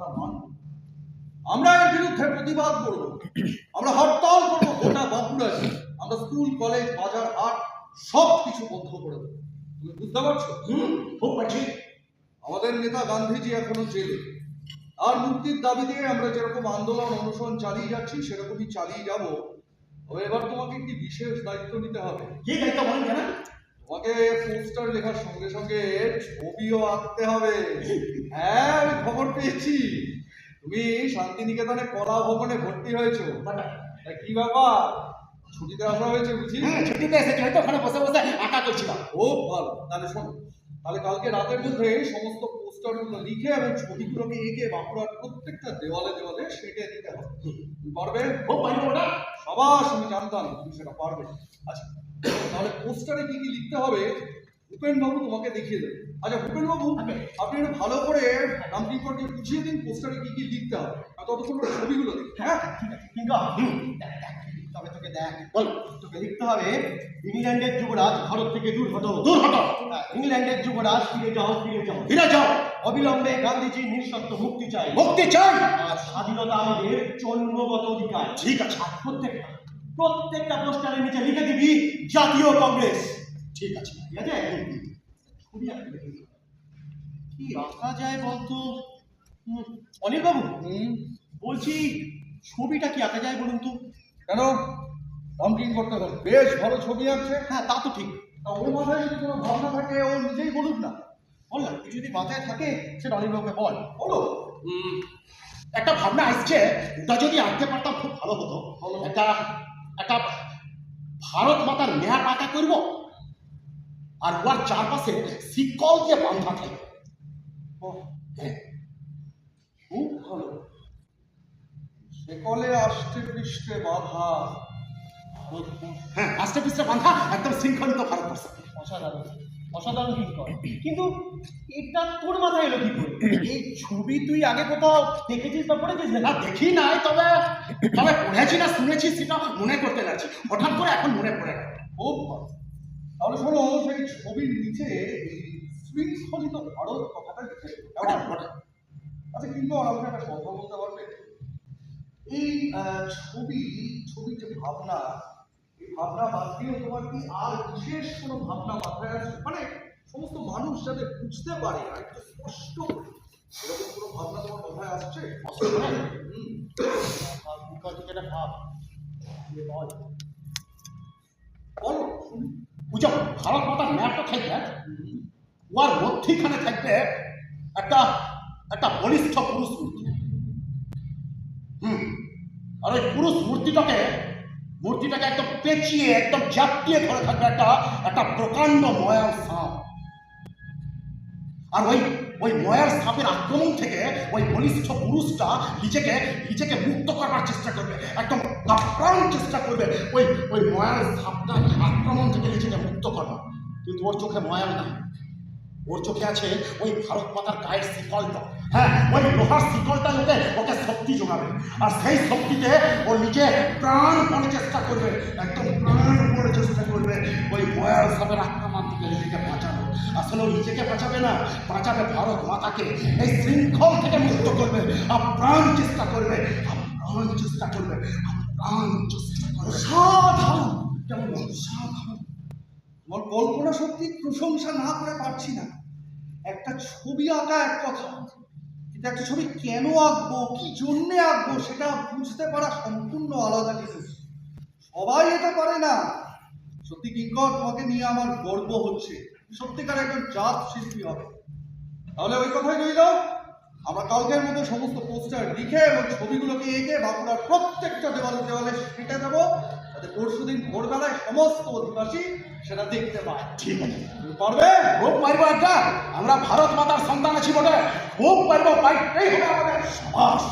কথাটা মানব আমরা এর বিরুদ্ধে প্রতিবাদ করব। আমরা হরতাল করব গোটা বাঁকুড়ায় আমরা স্কুল, কলেজ, বাজার, হাট সব কিছু বন্ধ করে দেবো। তুমি বুঝতে পারছ? খুব পাচ্ছি আমাদের নেতা গান্ধীজি এখনও জেলে। আর মুক্তির দাবি দিয়ে আমরা যেরকম আন্দোলন, অনুসরণ চালিয়ে যাচ্ছি, সেরকমই চালিয়ে যাব। এবার তোমাকে একটি বিশেষ দায়িত্ব নিতে হবে। কি দায়িত্ব বলেন কেন? তোমাকে পোস্টার লেখার সঙ্গে সঙ্গে ছবিও আঁকতে হবে। হ্যাঁ আমি খবর পেয়েছি। তুমি শান্তিনিকেতনে কলা ভবনে ভর্তি হয়েছো। কি ব্যাপার? ছুটিতে আসা হয়েছে বুঝি? হ্যাঁ ছুটিতে এসেছি হয়তো ওখানে বসে বসে আঁকা করছিলাম। খুব ভালো। তাহলে শোনো তাহলে কালকে রাতের মধ্যে সমস্ত পোস্টারগুলো লিখে এবং ছবিগুলোকে এঁকে বাঁকুড়ার প্রত্যেকটা দেওয়ালে দেওয়ালে সেটে দিতে হবে। পারবে? খুব পারব ওটা সবাস আমি জানতাম তুমি সেটা পারবে। আচ্ছা তাহলে পোস্টারে কি কি লিখতে হবে? ভূপেন বাবু তোমাকে দেখিয়ে দেবে। আচ্ছা ভূপেন বাবু আপনি একটু ভালো করে রামকিঙ্করকে বুঝিয়ে দিন পোস্টারে কি কি লিখতে হবে। আর ততক্ষণ ছবিগুলো দেখি হ্যাঁ? কিন্তু তোকে দেখ। বল। তোকে লিখতে হবে ইংল্যান্ডের যুবরাজ ভারত থেকে দূর হতো দূর হটো ইংল্যান্ডের যুবরাজ ফিরে যাও ফিরে যাও। ফিরে যাও। অবিলম্বে গান্ধীজির নিঃশর্ত মুক্তি চাই। মুক্তি চাই। আর স্বাধীনতা আমাদের জন্মগত অধিকার। ঠিক আছে। প্রত্যেকটা প্রত্যেকটা পোস্টারের নিচে লিখে দিবি জাতীয় কংগ্রেস। ঠিক আছে। ঠিক আছে? আঁকতে কি আঁকা যায় বলতো? হুম, অনিল বাবু বলছি ছবিটা কি আঁকা যায় বলুন তো? কেন? রামকিঙ্কর করতে এখন বেশ ভালো ছবি আঁকছে। হ্যাঁ তা তো ঠিক। তা ওর মাথায় যদি কোনো ভাবনা থাকে ও নিজেই বলুক না। বল না যদি মাথায় থাকে সেটা অনিলবাবুকে বল। বলো। একটা ভাবনা আসছে ওটা যদি আনতে পারতাম খুব ভালো হতো। একটা একটা ভারত মাতার মেয়া পাতা করব। আর ওর চারপাশে শিকল দিয়ে বাঁধা থাকবে হ্যাঁ। খুব ভালো। সেকলে আষ্টে পৃষ্ঠে বাধা। হ্যাঁ আস্তে পিস্তে বাঁধা একদম শৃঙ্খলিত ভারতবর্ষ। অসাধারণ অসাধারণ কিন্তু কর। কিন্তু এটা তোর মাথায় এলো কি করে? এই ছবি তুই আগে কোথাও দেখেছিস বা পড়েছিস? না না দেখি নাই তবে তবে পড়েছি না শুনেছি সেটা মনে করতে লাগছি। হঠাৎ করে এখন মনে পড়ে খুব ভালো তাহলে শোনো সেই ছবির নিচে শৃঙ্খলিত ভারত কথাটা লিখে আচ্ছা কিন্তু আমাকে একটা কথা বলতে পারবে এই ছবি ছবির যে ভাবনা এই ভাবনা বাদ দিয়েও তোমার কি আর বিশেষ কোনো ভাবনা মাথায় আসে? মানে সমস্ত মানুষ যাতে বুঝতে পারে আর একটু স্পষ্ট করে এরকম কোনো ভাবনা তোমার মাথায় আসছে। ভাব যেটা ভাব দিয়ে বল বুঝো ভারত মাতার ম্যাপটা থাকবে। ওর মধ্যিখানে থাকবে একটা একটা বলিষ্ঠ পুরুষ। আর ওই পুরুষ মূর্তিটাকে মূর্তিটাকে একদম পেঁচিয়ে, একদম চাপটিয়ে ধরে থাকবে একটা একটা প্রকাণ্ড ময়ার সাপ। আর ওই ওই ময়ার সাপের আক্রমণ থেকে ওই বলিষ্ঠ পুরুষটা নিজেকে নিজেকে মুক্ত করবার চেষ্টা করবে, একদম আপ্রাণ চেষ্টা করবে ওই ওই ময়ার সাপটা আক্রমণ থেকে নিজেকে মুক্ত করবার। কিন্তু ওর চোখে ময়াল নাই। ওর চোখে আছে ওই ভারত মাতার গায়ের শিকলটা। হ্যাঁ ওই লোহার শিকলটা লোকে ওকে শক্তি যোগাবে আর সেই শক্তিতে ও নিজে প্রাণ পণে চেষ্টা করবে, একদম প্রাণ পণে চেষ্টা করবে ওই ময়াল সাপের আক্রমণ থেকে নিজেকে বাঁচানো। আসলে ও নিজেকে বাঁচাবে না, বাঁচাবে ভারত মাতাকে। এই শৃঙ্খল থেকে মুক্ত করবে, আর প্রাণ চেষ্টা করবে, আর প্রাণ চেষ্টা করবে, আর প্রাণ চেষ্টা করবে। সাধারণ, কেমন সাধারণ। কল্পনা শক্তি প্রশংসা না করে পারছি না। একটা ছবি আঁকা এক কথা, কিন্তু একটা ছবি কেন আঁকবো, কি জন্যে আঁকবো, সেটা বুঝতে পারা সম্পূর্ণ আলাদা জিনিস। সবাই এটা পারে না। সত্যি কিঙ্কর তোমাকে নিয়ে আমার গর্ব হচ্ছে। সত্যিকার একজন জাত শিল্পী হবে। তাহলে ওই কথাই রইল। আমরা কালকের মধ্যে সমস্ত পোস্টার লিখে এবং ছবিগুলোকে এঁকে বাঁকুড়ার প্রত্যেকটা দেওয়ালে দেওয়ালে সেটা দেবো। যাতে পরশু দিন ভোরবেলায় সমস্ত অধিবাসী সেটা দেখতে পায়। ঠিক আছে। তুমি পারবে? খুব পারব একটা আমরা ভারত মাতার সন্তান আছি বটে। খুব পারব পাইতেই হবে আমাদের সাবাস